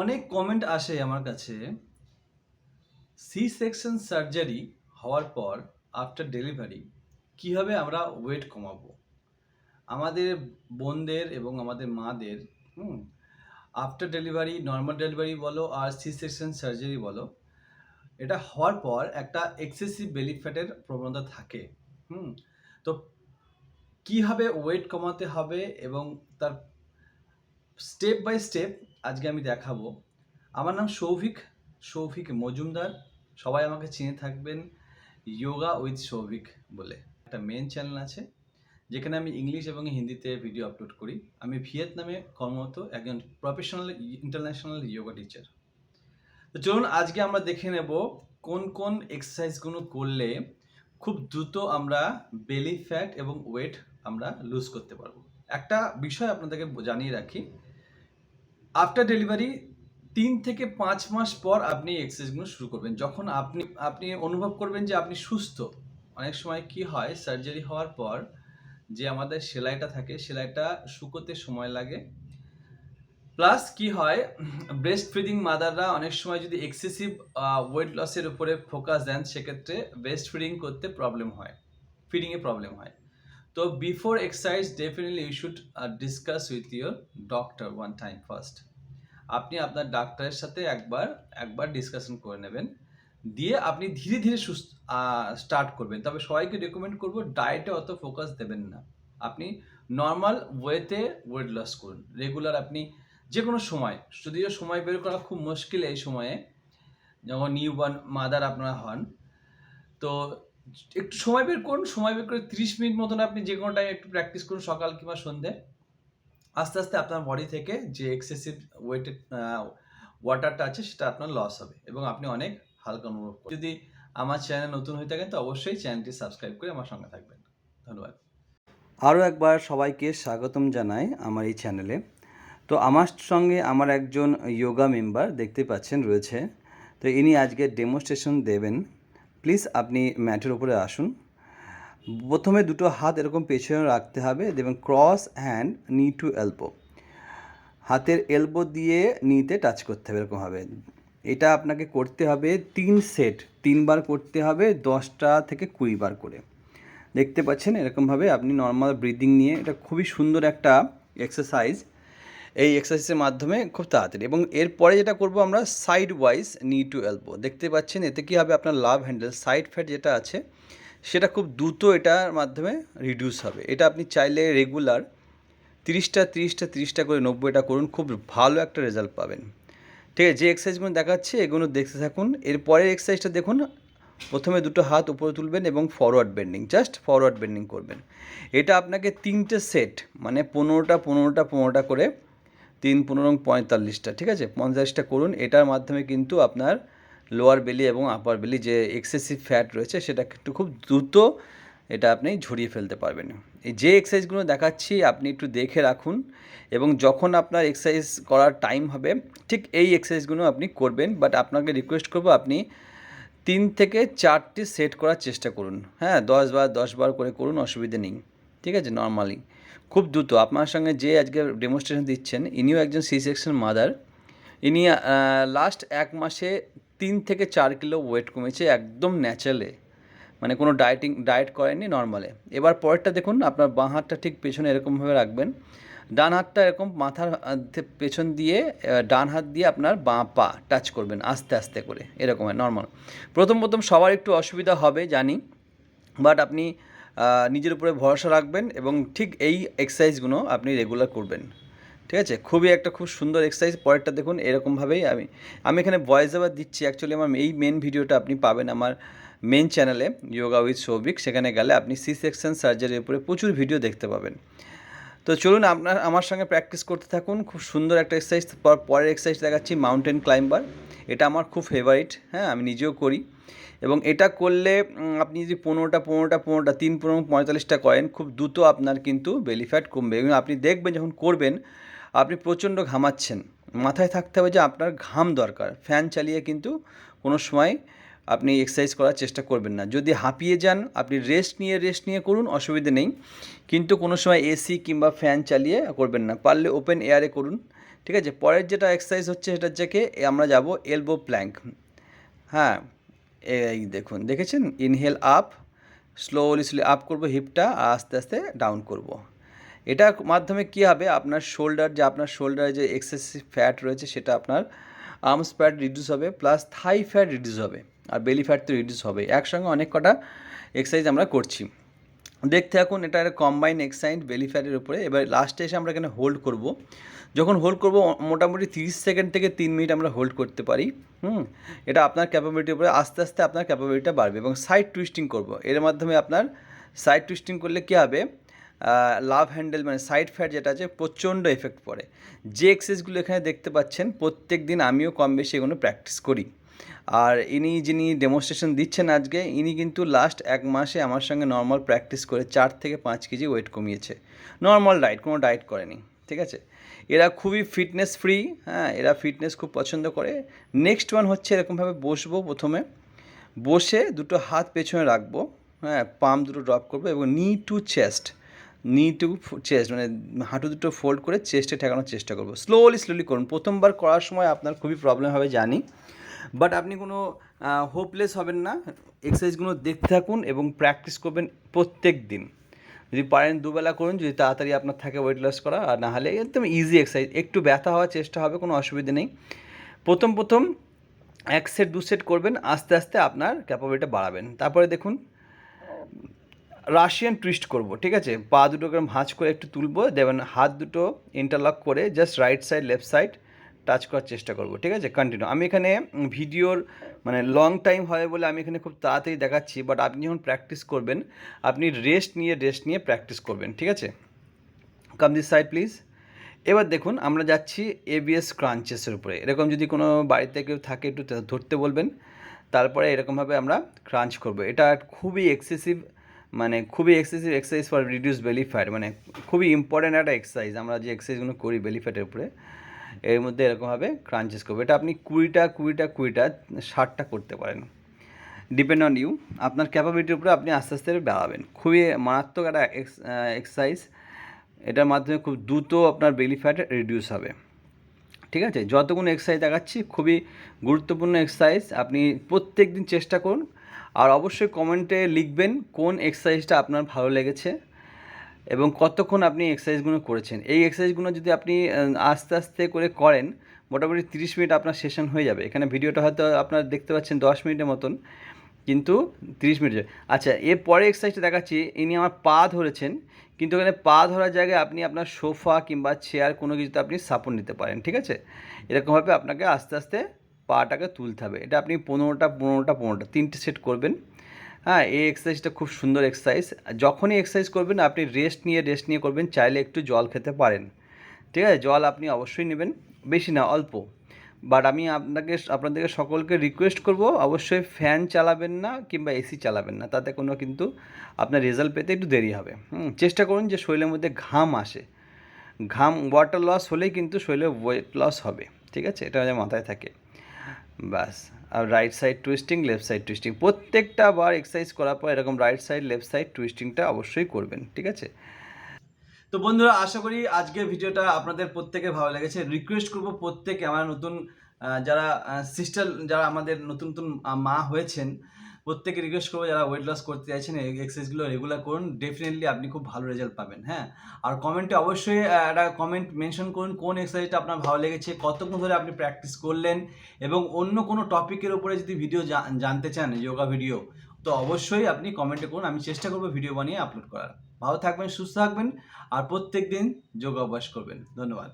অনেক কমেন্ট আসে আমার কাছে। সি সেকশন সার্জারি হওয়ার পর আফটার ডেলিভারি কীভাবে আমরা ওয়েট কমাবো? আমাদের বোনদের এবং আমাদের মাদের, হুম আফটার ডেলিভারি নর্মাল ডেলিভারি বলো আর সি সেকশন সার্জারি বলো, এটা হওয়ার পর একটা এক্সেসিভ বেলি ফ্যাটের প্রবণতা থাকে, হুম। তো কীভাবে ওয়েট কমাতে হবে এবং তার স্টেপ বাই স্টেপ আজকে আমি দেখাবো। আমার নাম সৌভিক সৌভিক মজুমদার। সবাই আমাকে চিনে থাকবেন যোগা উইথ সৌভিক বলে। একটা মেন চ্যানেল আছে, যেখানে আমি ইংলিশ এবং হিন্দিতে ভিডিও আপলোড করি। আমি ভিয়েতনামে কর্মরত একজন প্রফেশনাল ইন্টারন্যাশনাল যোগা টিচার তো চলুন, আজকে আমরা দেখে নেব কোন কোন এক্সারসাইজগুলো করলে খুব দ্রুত আমরা বেলি ফ্যাট এবং ওয়েট আমরা লুজ করতে পারব। একটা বিষয় আপনাদেরকে জানিয়ে রাখি আফটার ডেলিভারি তিন থেকে পাঁচ মাস পর আপনি এক্সারসাইজগুলো শুরু করবেন। যখন আপনি আপনি অনুভব করবেন যে আপনি সুস্থ, অনেক সময় কি হয় সার্জারি হওয়ার পর যে আমাদের সেলাইটা থাকে, সেলাইটা শুকোতে সময় লাগে। প্লাস কি হয় ব্রেস্ট ফিডিং মাদাররা অনেক সময় যদি এক্সেসিভ ওয়েট লসের উপরে ফোকাস দেন, সেক্ষেত্রে ব্রেস্ট ফিডিং করতে প্রবলেম হয় ফিডিংয়ে প্রবলেম হয়। তো before exercise definitely you should discuss with your doctor one time first আপনি আপনার ডাক্তারের সাথে একবার একবার ডিসকাশন করে নেবেন। দিয়ে আপনি ধীরে ধীরে সুস্থ স্টার্ট করবেন। তবে সবাইকে রেকমেন্ড করব ডায়েটে অত ফোকাস দেবেন না। আপনি নর্মাল ওয়েতে ওয়েট লস করুন। রেগুলার আপনি যে কোনো সময়, যদিও সময় বের করা খুব মুশকিল এই সময়ে, যখন নিউ বর্ন মাদার আপনারা হন। তো একটু সময় বের করুন, সময় বের করে তিরিশ মিনিট মতন আপনি যে কোনো টাইম একটু প্র্যাকটিস করুন, সকাল কিংবা সন্ধে আস্তে আস্তে আপনার বডি থেকে যে এক্সেসিভ ওয়েটেড ওয়াটারটা আছে, সেটা আপনার লস হবে এবং আপনি অনেক হালকা অনুভব করবেন। যদি আমার চ্যানেল নতুন হয়ে থাকেন, তো অবশ্যই চ্যানেলটি সাবস্ক্রাইব করে আমার সঙ্গে থাকবেন। ধন্যবাদ। আরও একবার সবাইকে স্বাগতম জানাই আমার এই চ্যানেলে তো আমার সঙ্গে আমার একজন যোগা মেম্বার দেখতে পাচ্ছেন, রয়েছে। তো ইনি আজকে ডেমনস্ট্রেশন দেবেন। প্লিজ আপনি ম্যাটের উপরে আসুন। প্রথমে দুটো হাত এরকম পেছনে রাখতে হবে এবং cross hand knee to elbow হাতের এলবো দিয়ে নিতে টাচ করতে হবে এরকমভাবে এটা আপনাকে করতে হবে তিন সেট তিনবার করতে হবে দশটা থেকে কুড়ি বার করে। দেখতে পাচ্ছেন এরকমভাবে আপনি নর্মাল ব্রিদিং নিয়ে, এটা খুবই সুন্দর একটা এক্সারসাইজ এই এক্সারসাইজের মাধ্যমে খুব তাড়াতাড়ি। এবং এরপরে যেটা করব আমরা side wise knee to elbow দেখতে পাচ্ছেন, এতে কী হবে? আপনার লাভ হ্যান্ডেল সাইড ফ্যাট যেটা আছে, সেটা খুব দ্রুত এটার মাধ্যমে রিডিউস হবে। এটা আপনি চাইলে রেগুলার তিরিশটা তিরিশটা তিরিশটা করে নব্বইটা করুন, খুব ভালো একটা রেজাল্ট পাবেন। ঠিক আছে, যে এক্সারসাইজগুলো দেখাচ্ছে, এগুলো দেখতে থাকুন। এরপরের এক্সারসাইজটা দেখুন, প্রথমে দুটো হাত উপরে তুলবেন এবং forward bending just forward bending করবেন। এটা আপনাকে তিনটে সেট মানে পনেরোটা পনেরোটা পনেরোটা করে তিন পনেরো পঁয়তাল্লিশটা, ঠিক আছে? পঞ্চাশটা করুন, এটার মাধ্যমে কিন্তু আপনার লোয়ার বেলি এবং আপার বেলি যে এক্সেসিভ ফ্যাট রয়েছে, সেটা একটু খুব দ্রুত এটা আপনি ঝরিয়ে ফেলতে পারবেন। এই যে এক্সারসাইজগুলো দেখাচ্ছি, আপনি একটু দেখে রাখুন এবং যখন আপনার এক্সারসাইজ করার টাইম হবে, ঠিক এই এক্সারসাইজগুলো আপনি করবেন বাট আপনাকে রিকোয়েস্ট করব আপনি তিন থেকে চারটি সেট করার চেষ্টা করুন। হ্যাঁ দশ বার দশ বার করে করুন, অসুবিধে নেই। ঠিক আছে নর্মালি খুব দ্রুত। আপনার সঙ্গে যে আজকে ডেমনস্ট্রেশন দিচ্ছেন, ইনিও একজন সি সেকশন মাদার ইনি লাস্ট এক মাসে তিন থেকে চার কিলো ওয়েট কমেছে একদম ন্যাচারালে মানে কোনো ডায়েটিং ডায়েট করেননি নর্মালে এবার পরেরটা দেখুন, আপনার বাঁ হাতটা ঠিক পেছনে এরকমভাবে রাখবেন। ডান হাতটা এরকম মাথার পেছন দিয়ে ডান হাত দিয়ে আপনার বাঁ পা টাচ করবেন আস্তে আস্তে করে, এরকম নর্মাল প্রথম প্রথম সবার একটু অসুবিধা হবে, জানি। বাট আপনি নিজের উপরে ভরসা রাখবেন এবং ঠিক এই এক্সারসাইজগুলো আপনি রেগুলার করবেন। ঠিক আছে? খুবই একটা খুব সুন্দর এক্সারসাইজ পরেরটা দেখুন, এরকমভাবেই আমি আমি এখানে ভয়েস ওভার দিচ্ছি। অ্যাকচুয়ালি আমার এই মেন ভিডিওটা আপনি পাবেন আমার মেন চ্যানেলে যোগা উইথ সৌভিক সেখানে গেলে আপনি সি সেকশন সার্জারির উপরে প্রচুর ভিডিও দেখতে পাবেন। তো চলুন আপনার, আমার সঙ্গে প্র্যাকটিস করতে থাকুন। খুব সুন্দর একটা এক্সারসাইজ পরের এক্সারসাইজ দেখাচ্ছি মাউন্টেন ক্লাইম্বার এটা আমার খুব ফেভারিট হ্যাঁ আমি নিজেও করি। এবং এটা করলে আপনি যদি পনেরোটা পনেরোটা পনেরোটা, তিন পনেরো, পঁয়তাল্লিশটা করেন, খুব দ্রুত আপনার কিন্তু বেলি ফ্যাট কমবে। এবং আপনি দেখবেন যখন করবেন, আপনি প্রচণ্ড ঘামাচ্ছেন। মাথায় থাকতে হবে যে আপনার ঘাম দরকার। ফ্যান চালিয়ে কিন্তু কোনো সময় আপনি এক্সারসাইজ করার চেষ্টা করবেন না। যদি হাঁপিয়ে যান, আপনি রেস্ট নিয়ে রেস্ট নিয়ে করুন, অসুবিধে নেই। কিন্তু কোনো সময় এসি কিংবা ফ্যান চালিয়ে করবেন না। পারলে ওপেন এয়ারে করুন। ঠিক আছে? পরের যেটা এক্সারসাইজ হচ্ছে সেটা হচ্ছে কি আমরা যাব এলবো প্ল্যাঙ্ক হ্যাঁ এই দেখুন, দেখেছেন? Inhale up slowly slowly up করব হিপটা আর আস্তে আস্তে ডাউন করব। এটার মাধ্যমে কি হবে? আপনার শোল্ডার যে, আপনার শোল্ডারে যে এক্সেসিভ ফ্যাট রয়েছে সেটা আপনার আর্মস ফ্যাট রিডিউস হবে প্লাস থাই ফ্যাট রিডিউস হবে, আর বেলি ফ্যাট তো রিডিউস হবে একসঙ্গে অনেক কটা এক্সারসাইজ আমরা করছি। দেখতে থাকুন, এটা একটা কম্বাইন এক্সাইড বেলি ফ্যাটের উপরে। এবার লাস্টে এসে আমরা এখানে হোল্ড করব। যখন হোল্ড করব মোটামুটি তিরিশ সেকেন্ড থেকে তিন মিনিট আমরা হোল্ড করতে পারি। হুম? এটা আপনার ক্যাপাবিলিটির উপরে আস্তে আস্তে আপনার ক্যাপাবিলিটিটা বাড়বে এবং সাইড টুইস্টিং করব। এর মাধ্যমে আপনার সাইড টুইস্টিং করলে কী হবে? লাভ হ্যান্ডেল মানে সাইড ফ্যাট যেটা আছে, প্রচণ্ড এফেক্ট পড়ে। যে এক্সারসাইজগুলো এখানে দেখতে পাচ্ছেন প্রত্যেক দিন আমিও কম বেশি এগুলো প্র্যাকটিস করি। আর ইনি যিনি ডেমনস্ট্রেশন দিচ্ছেন আজকে, ইনি কিন্তু লাস্ট এক মাসে আমার সঙ্গে নর্মাল প্র্যাকটিস করে চার থেকে পাঁচ কেজি ওয়েট কমিয়েছে। নর্মাল ডায়েট কোনো ডায়েট করেনি, ঠিক আছে? এরা খুবই ফিটনেস ফ্রি হ্যাঁ এরা ফিটনেস খুব পছন্দ করে। নেক্সট ওয়ান হচ্ছে এরকমভাবে বসবো প্রথমে। বসে দুটো হাত পেছনে রাখব হ্যাঁ পাম দুটো ড্রপ করব এবং knee to chest knee to chest মানে হাঁটু দুটো ফোল্ড করে চেস্টে ঠেকানোর চেষ্টা করব। স্লোলি স্লোলি করুন। প্রথমবার করার সময় আপনার খুবই প্রবলেম হবে জানি। বাট আপনি কোনো হোপলেস হবেন না। এক্সারসাইজগুলো দেখতে থাকুন এবং প্র্যাকটিস করবেন প্রত্যেক দিন। যদি পারেন দুবেলা করুন, যদি তাড়াতাড়ি আপনার থাকে ওয়েট লস করা, আর না হলে একদম ইজি এক্সারসাইজ একটু ব্যথা হওয়ার চেষ্টা হবে, কোনো অসুবিধা নেই। প্রথম প্রথম এক সেট দু সেট করবেন, আস্তে আস্তে আপনার ক্যাপাবিলিটা বাড়াবেন। তারপরে দেখুন রাশিয়ান টুইস্ট করব, ঠিক আছে? পা দুটো দুটোকে ভাঁজ করে একটু তুলবো দেবেন হাত দুটো ইন্টারলক করে just right side left side touch করার চেষ্টা করব, ঠিক আছে? কন্টিনিউ আমি এখানে ভিডিওর মানে লং টাইম হয় বলে আমি এখানে খুব তাড়াতাড়ি দেখাচ্ছি বাট আপনি যখন প্র্যাকটিস করবেন, আপনি রেস্ট নিয়ে রেস্ট নিয়ে প্র্যাকটিস করবেন, ঠিক আছে? কাম দিস সাইড প্লিজ এবার দেখুন, আমরা যাচ্ছি এবিএস ক্রাঞ্চেসের উপরে। এরকম যদি কোনো বাড়িতে কেউ থাকে, একটু ধরতে বলবেন, তারপরে এরকমভাবে আমরা ক্রাঞ্চ করব। এটা খুবই এক্সেসিভ মানে খুবই excessive exercise for reduce belly মানে খুবই ইম্পর্ট্যান্ট একটা এক্সারসাইজ আমরা যে এক্সারসাইজগুলো করি বেলি ফ্যাটের উপরে। এর মধ্যে এরকমভাবে ক্রাঞ্চেস করব এটা আপনি কুড়িটা কুড়িটা কুড়িটা, ষাটটা করতে পারেন। ডিপেন্ড অন ইউ আপনার ক্যাপাবিলিটির উপরে আপনি আস্তে আস্তে বাড়াবেন। খুবই মারাত্মক একটা এক্সারসাইজ এটার মাধ্যমে খুব দ্রুত আপনার বেলি ফ্যাট রিডিউস হবে। ঠিক আছে? যতগুলো এক্সারসাইজ দেখাচ্ছি, খুবই গুরুত্বপূর্ণ এক্সারসাইজ আপনি প্রত্যেক দিন চেষ্টা করুন। আর অবশ্যই কমেন্টে লিখবেন কোন এক্সারসাইজটা আপনার ভালো লেগেছে। এবং কতক্ষণ আপনি এক্সারসাইজগুলো করেছেন? এই এক্সারসাইজগুলো যদি আপনি আস্তে আস্তে করে করেন, মোটামুটি তিরিশ মিনিট আপনার সেশন হয়ে যাবে। এখানে ভিডিওটা হয়তো আপনার দেখতে পাচ্ছেন দশ মিনিটের মতন, কিন্তু তিরিশ মিনিট আচ্ছা এর পরে এক্সারসাইজটা দেখাচ্ছি। ইনি আমার পা ধরেছেন, কিন্তু এখানে পা ধরার জায়গায় আপনি আপনার সোফা কিংবা চেয়ার কোনো কিছুতে আপনি সাপোর্ট নিতে পারেন, ঠিক আছে? এরকমভাবে আপনাকে আস্তে আস্তে পাটাকে তুলতে হবে। এটা আপনি পনেরোটা পনেরোটা পনেরোটা, তিনটে সেট করবেন। হ্যাঁ এই এক্সারসাইজটা খুব সুন্দর এক্সারসাইজ যখনই এক্সারসাইজ করবেন, আপনি রেস্ট নিয়ে রেস্ট নিয়ে করবেন, চাইলে একটু জল খেতে পারেন। ঠিক আছে? জল আপনি অবশ্যই নেবেন, বেশি না, অল্প। বাট আমি আপনাকে আপনাদেরকে সকলকে রিকোয়েস্ট করব, অবশ্যই ফ্যান চালাবেন না কিংবা এসি চালাবেন না। তাতে কোনো কিন্তু আপনার রেজাল্ট পেতে একটু দেরি হবে। হুম, চেষ্টা করুন যে শরীরের মধ্যে ঘাম আসে। ঘাম ওয়াটার লস হলেই কিন্তু শরীরে ওয়েট লস হবে। ঠিক আছে? এটা মাথায় থাকে। ব্যাস। আর right side twisting left side twisting প্রত্যেকটা বার এক্সারসাইজ করার পর এরকম রাইট সাইড লেফট সাইড টুইস্টিংটা অবশ্যই করবেন, ঠিক আছে? তো বন্ধুরা, আশা করি আজকের ভিডিওটা আপনাদের প্রত্যেকে ভালো লেগেছে। রিকোয়েস্ট করব প্রত্যেকে, আমার নতুন যারা সিস্টার যারা আমাদের নতুন নতুন মা হয়েছেন প্রত্যেকে রিকোয়েস্ট করব যারা ওয়েট লস করতে চাইছেন, এই এক্সারসাইজগুলো রেগুলার করুন। ডেফিনেটলি আপনি খুব ভালো রেজাল্ট পাবেন হ্যাঁ? আর কমেন্টে অবশ্যই একটা কমেন্ট মেনশন করুন, কোন এক্সারসাইজটা আপনার ভালো লেগেছে, কতক্ষণ ধরে আপনি প্র্যাকটিস করলেন এবং অন্য কোনো টপিকের উপরে যদি ভিডিও জানতে চান যোগা ভিডিও তো অবশ্যই আপনি কমেন্টে করুন। আমি চেষ্টা করব ভিডিও বানিয়ে আপলোড করার। ভালো থাকবেন, সুস্থ থাকবেন, আর প্রত্যেক দিন যোগ অভ্যাস করবেন। ধন্যবাদ।